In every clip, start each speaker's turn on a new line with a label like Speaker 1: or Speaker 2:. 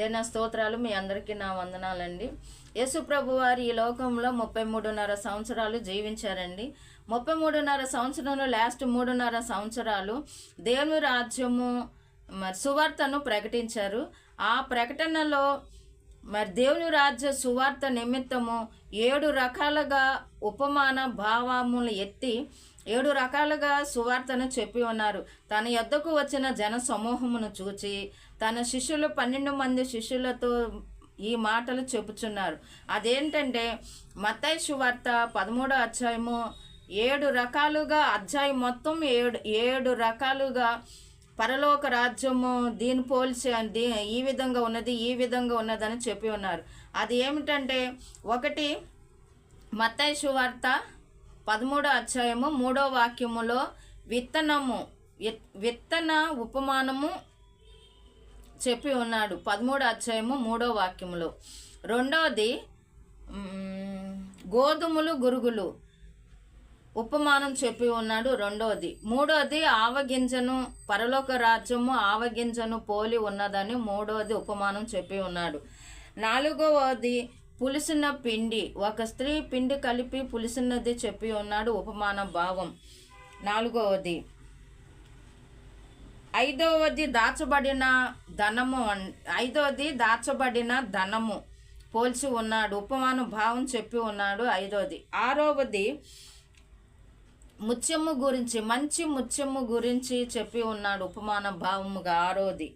Speaker 1: దేన స్తోత్రాలు మీ అందరికీ నా వందనాలండి. యేసుప్రభు వారు ఈ లోకంలో ముప్పై మూడున్నర సంవత్సరాలు జీవించారండి. ముప్పై మూడున్నర సంవత్సరంలో లాస్ట్ మూడున్నర సంవత్సరాలు దేవుని రాజ్యము మరి సువార్తను ప్రకటించారు. ఆ ప్రకటనలో మరి దేవుని రాజ్య సువార్త నిమిత్తము ఏడు రకాలుగా ఉపమాన భావములు ఎత్తి ఏడు రకాలుగా సువార్తను చెప్పి ఉన్నారు. తన యొద్దకు వచ్చిన జన సమూహమును చూచి తన శిష్యులు పన్నెండు మంది శిష్యులతో ఈ మాటలు చెప్పుచున్నారు అదేంటంటే మత్తయి సువార్త పదమూడో అధ్యాయము ఏడు రకాలుగా అధ్యాయం మొత్తం ఏడు ఏడు రకాలుగా పరలోక రాజ్యము దీని పోల్చి దీ ఈ విధంగా ఉన్నది ఈ విధంగా ఉన్నదని చెప్పి ఉన్నారు. అది ఏమిటంటే ఒకటి మత్తయి సువార్త పదమూడో అధ్యాయము మూడో వాక్యములో విత్తనము విత్తన ఉపమానము చెప్పి ఉన్నాడు. పదమూడో అధ్యాయము మూడో వాక్యములో. రెండవది గోధుమలు గురుగులు ఉపమానం చెప్పి ఉన్నాడు రెండోది. మూడోది ఆవగింజను పరలోక రాజ్యము ఆవగింజను పోలి ఉన్నదని మూడోది ఉపమానం చెప్పి ఉన్నాడు. నాలుగవది పులిసిన పిండి ఒక స్త్రీ పిండి కలిపి పులిసినది చెప్పి ఉన్నాడు ఉపమాన భావం. నాలుగవది ఐదవది దాచబడిన ధనము అన్- ఐదవది దాచబడిన ధనము పోల్చి ఉన్నాడు ఉపమాన భావం చెప్పి ఉన్నాడు ఐదవది. ఆరవది ముత్యము గురించి మంచి ముత్యము గురించి చెప్పి ఉన్నాడు ఉపమాన భావముగా ఆరోది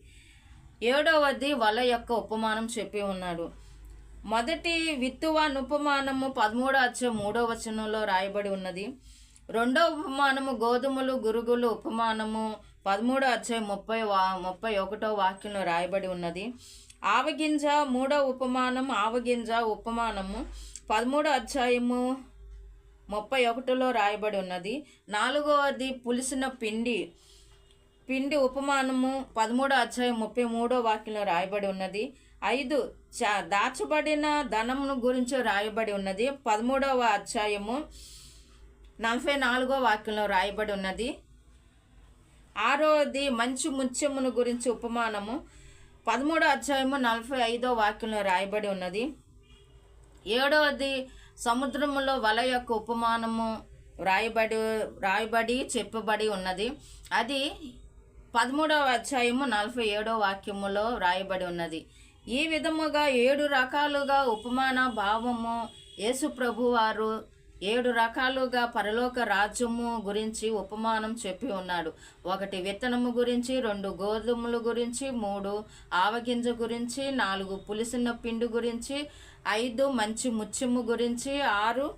Speaker 1: ఏడవది వల యొక్క ఉపమానం చెప్పి ఉన్నాడు. మొదటి విత్తువాన్ ఉపమానము పదమూడో వచ్చే మూడో వచనంలో రాయబడి ఉన్నది. రెండో ఉపమానము గోధుమలు గురుగులు ఉపమానము పదమూడో వచ్చే ముప్పై వా ముప్పై ఒకటో వాక్యంలో రాయబడి ఉన్నది. ఆవగింజ మూడో ఉపమానం ఆవగింజ ఉపమానము పదమూడో అధ్యాయము ముప్పై ఒకటిలో రాయబడి ఉన్నది. నాలుగవది పులిసిన పిండి పిండి ఉపమానము పదమూడో అధ్యాయం ముప్పై మూడో వాక్యంలో రాయబడి ఉన్నది. ఐదు. చా దాచబడిన ధనమును గురించి రాయబడి ఉన్నది. పదమూడవ అధ్యాయము నలభై నాలుగో వాక్యంలో రాయబడి ఉన్నది. ఆరోది మంచి ముత్యమును గురించి ఉపమానము. పదమూడో అధ్యాయము నలభై ఐదో వాక్యంలో రాయబడి ఉన్నది. ఏడవది సముద్రములో వల యొక్క ఉపమానము రాయబడి రాయబడి చెప్పబడి ఉన్నది. అది పదమూడవ అధ్యాయము నలభై ఏడో వాక్యములో రాయబడి ఉన్నది. ఈ విధముగా ఏడు రకాలుగా ఉపమాన భావము యేసుప్రభు ప్రభువారు ఏడు రకాలుగా పరలోక రాజ్యము గురించి ఉపమానం చెప్పి ఉన్నాడు. ఒకటి విత్తనము గురించి రెండు గోధుమల గురించి మూడు ఆవగింజ గురించి నాలుగు పులిసిన పిండి గురించి ఐదు మంచి ముత్యము గురించి ఆరు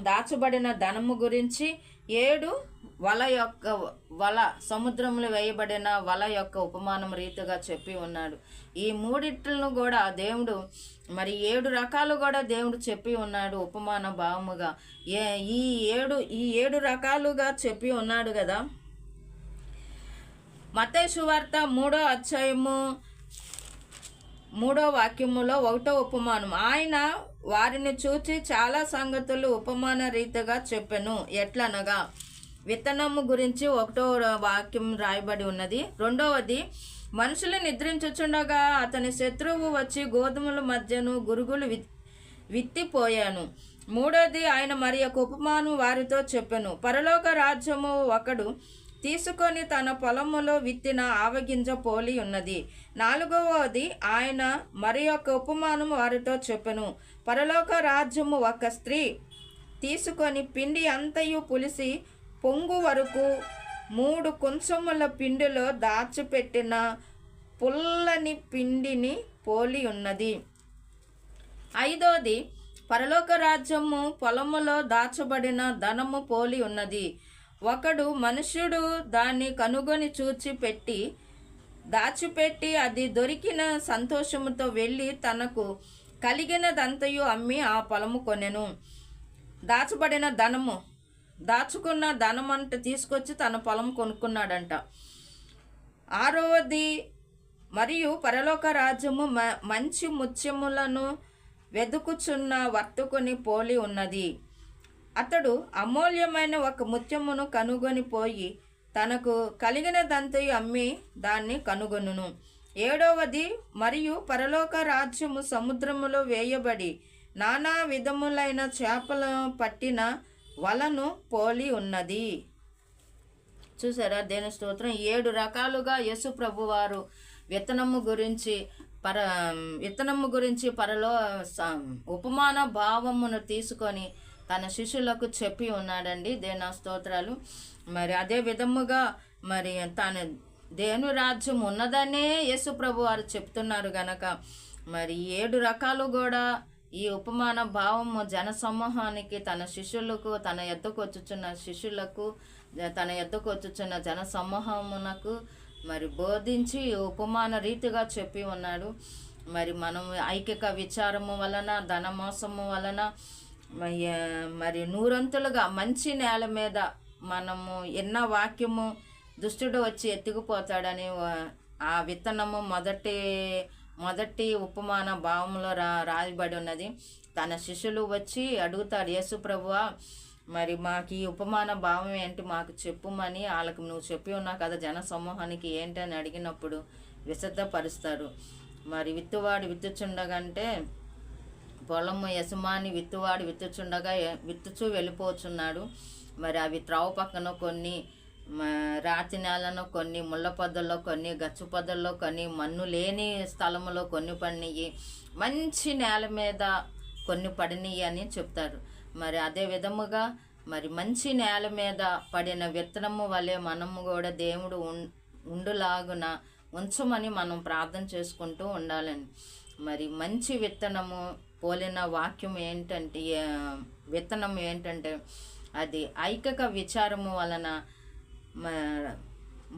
Speaker 1: దాచబడిన ధనము గురించి ఏడు వల యొక్క వల సముద్రంలో వేయబడిన వల యొక్క ఉపమానం రీతిగా చెప్పి ఉన్నాడు. ఈ మూడిట్లను కూడా దేవుడు మరి ఏడు రకాలు కూడా దేవుడు చెప్పి ఉన్నాడు ఉపమాన భావముగా. ఏ ఈ ఏడు ఈ ఏడు రకాలుగా చెప్పి ఉన్నాడు కదా. మత్తయి సువార్త మూడో అధ్యాయము మూడో వాక్యములో ఒకటో ఉపమానం. ఆయన వారిని చూచి చాలా సంగతులు ఉపమాన రీతిగా చెప్పెను. ఎట్లనగా విత్తనము గురించి ఒకటో వాక్యం రాయబడి ఉన్నది. రెండవది మనుషులు నిద్రించుచుండగా అతని శత్రువు వచ్చి గోధుమల మధ్యను గురుగులు విత్ విత్తిపోయాను. మూడోది ఆయన మరి యొక్క ఉపమానం వారితో చెప్పెను. పరలోక రాజ్యము ఒకడు తీసుకొని తన పొలములో విత్తిన ఆవగింజ పోలి ఉన్నది. నాలుగవది ఆయన మరి యొక్క ఉపమానం వారితో చెప్పెను. పరలోక రాజ్యము ఒక స్త్రీ తీసుకొని పిండి అంతయు పులిసి పొంగు వరకు మూడు కుంచముల పిండిలో దాచిపెట్టిన పుల్లని పిండిని పోలి ఉన్నది. ఐదోది పరలోక రాజ్యము పొలములో దాచబడిన ధనము పోలి ఉన్నది. ఒకడు మనుష్యుడు దాన్ని కనుగొని చూచి పెట్టి దాచిపెట్టి అది దొరికిన సంతోషముతో వెళ్ళి తనకు కలిగినదంతయు అమ్మి ఆ పొలము కొనెను. దాచబడిన ధనము దాచుకున్న ధనమంట తీసుకొచ్చి తన పొలం కొనుక్కున్నాడంట. ఆరవది మరియు పరలోక రాజ్యము మ- మంచి ముత్యములను వెదుకుచున్న వర్తుకుని పోలి ఉన్నది. అతడు అమూల్యమైన ఒక ముత్యమును కనుగొని పోయి తనకు కలిగినదంతయు అమ్మి దాన్ని కనుగొనును. ఏడవది మరియు పరలోక రాజ్యము సముద్రములో వేయబడి నానా విధములైన చేపల పట్టిన వలను పోలి ఉన్నది. చూసారా? దేని స్తోత్రం? ఏడు రకాలుగా యశు ప్రభువారు విత్తనము గురించి పర విత్తనము గురించి పరలో స- ఉపమాన భావమును తీసుకొని తన శిష్యులకు చెప్పి ఉన్నాడండి దేనా స్తోత్రాలు. మరి అదే విధముగా మరి తన దేని రాజ్యం ఉన్నదనే యేసు ప్రభు వారు చెప్తున్నారు గనక మరి ఏడు రకాలు కూడా ఈ ఉపమాన భావము జన సమూహానికి తన శిష్యులకు తన ఎద్దకు వచ్చుచున్న శిష్యులకు తన ఎద్దకు వచ్చుచున్న జన సమూహమునకు మరి బోధించి ఉపమాన రీతిగా చెప్పి ఉన్నాడు. మరి మనం ఐకిక విచారము వలన ధనమోసము వలన మరి- నూరంతులుగా మంచి నేల మీద మనము ఎన్న వాక్యము దుష్టుడు వచ్చి ఎత్తుకుపోతాడని ఆ విత్తనము మొదటి మొదటి ఉపమాన భావంలో రా రాయబడి ఉన్నది. తన శిష్యులు వచ్చి అడుగుతాడు యేసు ప్రభువా మరి మాకు ఈ ఉపమాన భావం ఏంటి? మాకు చెప్పుమని వాళ్ళకి నువ్వు చెప్పి ఉన్నావు కదా జన సమూహానికి ఏంటని అడిగినప్పుడు విశుద్ధపరుస్తారు. మరి విత్తువాడు విత్తుచుండగంటే పొలము యజమాని విత్తువాడు విత్తుచుండగా విత్తుచూ వెళ్ళిపోచున్నాడు. మరి అవి త్రావు పక్కన కొన్ని మ- రాతి నేలను కొన్ని ముళ్ళ పొదల్లో కొన్ని గచ్చు పొదల్లో కొన్ని మన్ను లేని స్థలంలో కొన్ని పడినవి మంచి నేల మీద కొన్ని పడినవి అని చెప్తారు. మరి అదే విధముగా మరి మంచి నేల మీద పడిన విత్తనము వలె మనము కూడా దేవుడు ఉం- ఉండులాగున ఉంచమని మనం ప్రార్థన చేసుకుంటూ ఉండాలని. మరి మంచి విత్తనము పోలిన వాక్యం ఏంటంటే విత్తనం ఏంటంటే అది ఐకక విచారము వలన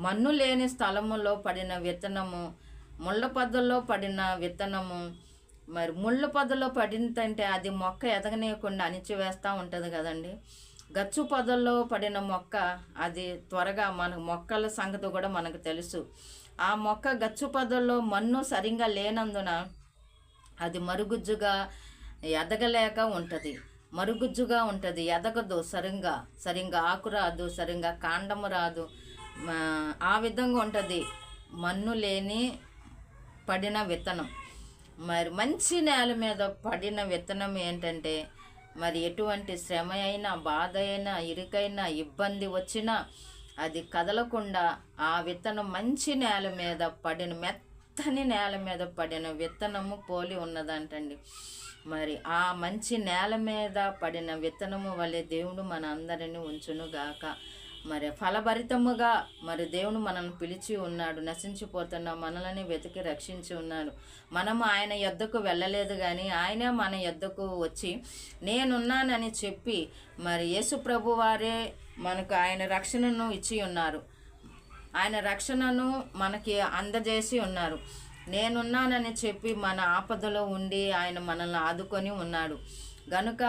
Speaker 1: మన్ను లేని స్థలములో పడిన విత్తనము ముళ్ళ పొదల్లో పడిన విత్తనము మరి ముళ్ళ పొదల్లో పడిందంటే అది మొక్క ఎదగనీయకుండా అణిచివేస్తూ ఉంటుంది కదండి. గచ్చు పొదల్లో పడిన మొక్క అది త్వరగా మన మొక్కల సంగతి కూడా మనకు తెలుసు. ఆ మొక్క గచ్చు పొదల్లో మన్ను సరిగా లేనందున అది మరుగుజ్జుగా ఎదగలేక ఉంటుంది. మరుగుజ్జుగా ఉంటుంది. ఎదగదు సరిగ్గా. సరిగ్గా ఆకు రాదు సరిగ్గా కాండము రాదు. ఆ విధంగా ఉంటుంది. మన్ను లేని పడిన విత్తనం. మరి మంచి నేల మీద పడిన విత్తనం ఏంటంటే మరి ఎటువంటి శ్రమ అయినా బాధ అయినా ఇరుకైనా ఇబ్బంది వచ్చినా అది కదలకుండా ఆ విత్తనం మంచి నేల మీద పడిన మెత్త మెత్తని నేల మీద పడిన విత్తనము పోలి ఉన్నదంటండి. మరి ఆ మంచి నేల మీద పడిన విత్తనము వలె దేవుడు మన అందరిని ఉంచునుగాక. మరి ఫలభరితముగా మరి దేవుడు మనల్ని పిలిచి ఉన్నాడు నశించిపోతున్న మనల్ని వెతికి రక్షించి ఉన్నాడు. మనము ఆయన యొద్దకు వెళ్ళలేదు కానీ ఆయనే మన యొద్దకు వచ్చి నేనున్నానని చెప్పి మరి యేసు ప్రభు వారే మనకు ఆయన రక్షణను ఇచ్చి ఉన్నారు. ఆయన రక్షణను మనకి అందజేసి ఉన్నారు. నేనున్నానని చెప్పి మన ఆపదలో ఉండి ఆయన మనల్ని ఆదుకొని ఉన్నాడు. గనుక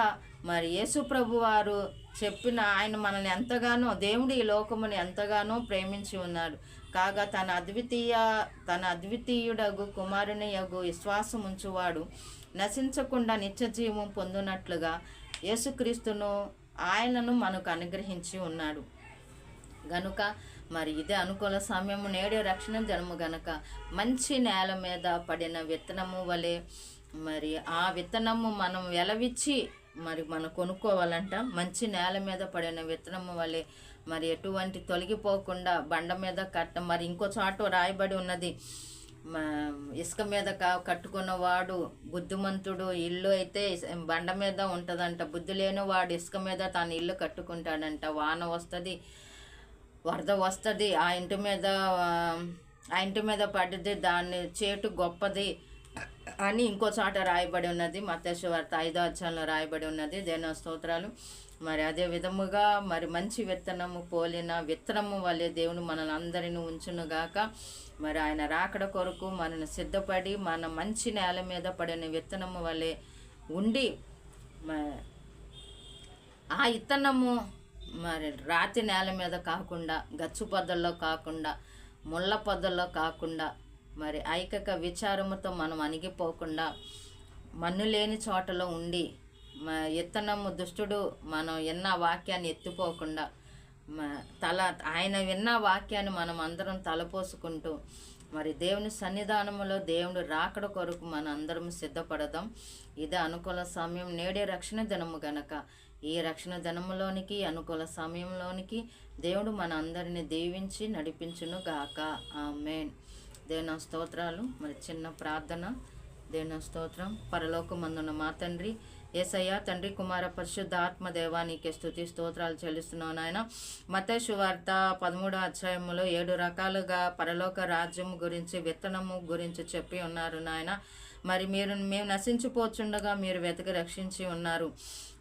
Speaker 1: మరి యేసు ప్రభు వారు చెప్పిన ఆయన మనల్ని ఎంతగానో దేవుడు ఈ లోకముని ఎంతగానో ప్రేమించి ఉన్నాడు. కాగా తన అద్వితీయ తన అద్వితీయుడగు కుమారుని యగు విశ్వాసం ఉంచువాడు నశించకుండా నిత్య జీవం పొందునట్లుగా యేసుక్రీస్తును ఆయనను మనకు అనుగ్రహించి ఉన్నాడు. గనుక మరి ఇదే అనుకూల సమయము నేడే రక్షణ జనము గనక. మంచి నేల మీద పడిన విత్తనము వలె మరి ఆ విత్తనము మనం వెలవిచ్చి మరి మనం కొనుక్కోవాలంట. మంచి నేల మీద పడిన విత్తనము వలె మరి ఎటువంటి తొలగిపోకుండా బండ మీద కట్ట మరి ఇంకో చాటు రాయబడి ఉన్నది. ఇసుక మీద కా- కట్టుకున్నవాడు బుద్ధిమంతుడు ఇల్లు అయితే బండ మీద ఉంటుందంట. బుద్ధి లేని వాడు ఇసుక మీద తన ఇల్లు కట్టుకుంటాడంట. వాన వస్తుంది వరద వస్తుంది ఆ ఇంటి మీద ఆ, ఇంటి మీద పడ్డది దాన్ని చేటు గొప్పది అని ఇంకో చాట రాయబడి ఉన్నది. మత్స్యవార్త ఐదో అధ్యాయంలో రాయబడి ఉన్నది. దేన స్తోత్రాలు. మరి అదే విధముగా మరి మంచి విత్తనము పోలిన విత్తనము వల్లే దేవుడు మనల్ని అందరిని ఉంచునుగాక మరి ఆయన రాకడ కొరకు మనల్ని సిద్ధపడి మన మంచి నేల మీద పడిన విత్తనము వల్లే ఉండి మ- ఆ విత్తనము మరి రాతి నేల మీద కాకుండా గచ్చు పొద్దల్లో కాకుండా ముళ్ళ పొద్దల్లో కాకుండా మరి ఐకక విచారముతో మనం అణిగిపోకుండా మన్ను లేని చోటలో ఉండి మా ఇత్తనము దుష్టుడు మనం విన్న వాక్యాన్ని ఎత్తిపోకుండా మ- తల ఆయన విన్న వాక్యాన్ని మనం అందరం తలపోసుకుంటూ మరి దేవుని సన్నిధానములో దేవుడు రాకడ కొరకు మన అందరం సిద్ధపడదాం. ఇదే అనుకూల సమయం. నేడే రక్షణ దినము గనక. ఈ రక్షణ ధనములోనికి అనుకూల సమయంలోనికి దేవుడు మన అందరిని దీవించి నడిపించును గాక ఆమెన్. దేవుని స్తోత్రాలు మరి చిన్న ప్రార్థన. దేవుని స్తోత్రం. పరలోకమందున్న మా తండ్రి ఏసయ్య తండ్రి కుమార పరిశుద్ధ ఆత్మ దేవానికి స్థుతి స్తోత్రాలు చెల్లిస్తున్నాను నాయన. మతేషు వార్త పదమూడో అధ్యాయములో ఏడు రకాలుగా పరలోక రాజ్యం గురించి విత్తనము గురించి చెప్పి ఉన్నారు నాయన. మరి మీరు మేము నశించిపోచుండగా మీరు వెతికి రక్షించి ఉన్నారు.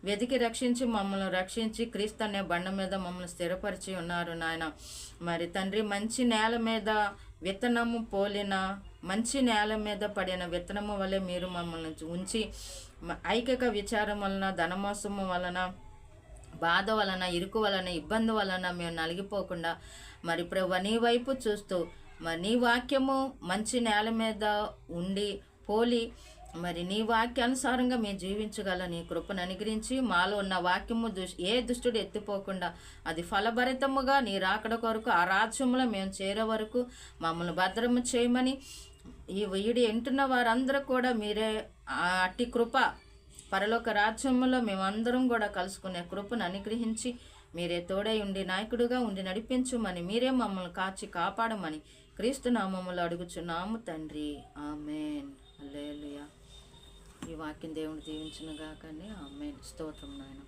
Speaker 1: వెతికి రక్షించి మమ్మల్ని రక్షించి క్రీస్తు అనే బండ మీద మమ్మల్ని స్థిరపరిచి ఉన్నారు నాయన. మరి తండ్రి మంచి నేల మీద విత్తనము పోలిన మంచి నేల మీద పడిన విత్తనము వలె మీరు మమ్మల్ని ఉంచి ఐకిక విచారం వలన ధనమోసము వలన బాధ వలన ఇరుకు వలన ఇబ్బంది వలన మేము నలిగిపోకుండా మరి ప్రభు నీ వైపు చూస్తూ మరి నీ వాక్యము మంచి నేల మీద ఉండి పోలి మరి నీ వాక్యానుసారంగా మేము జీవించగల నీ కృపను అనుగ్రహించి మాలో ఉన్న వాక్యము దుష్ ఏ దుష్టుడు ఎత్తిపోకుండా అది ఫలభరితముగా నీ రాకడ కొరకు ఆ రాజ్యంలో మేము చేరే వరకు మమ్మల్ని భద్రము చేయమని ఈ వీడి ఎంటున్న వారందరూ కూడా మీరే అట్టి కృప పరలోక రాజ్యంలో మేమందరం కూడా కలుసుకునే కృపను అనుగ్రహించి మీరే తోడై ఉండి నాయకుడిగా ఉండి నడిపించుమని మీరే మమ్మల్ని కాచి కాపాడమని క్రీస్తు నామములు అడుగుచున్నాము తండ్రి. ఆమెన్. హల్లెలూయా. ఈ వాక్యం దేవుని దీవించునుగాకని ఆమె స్తోత్రం నాయన.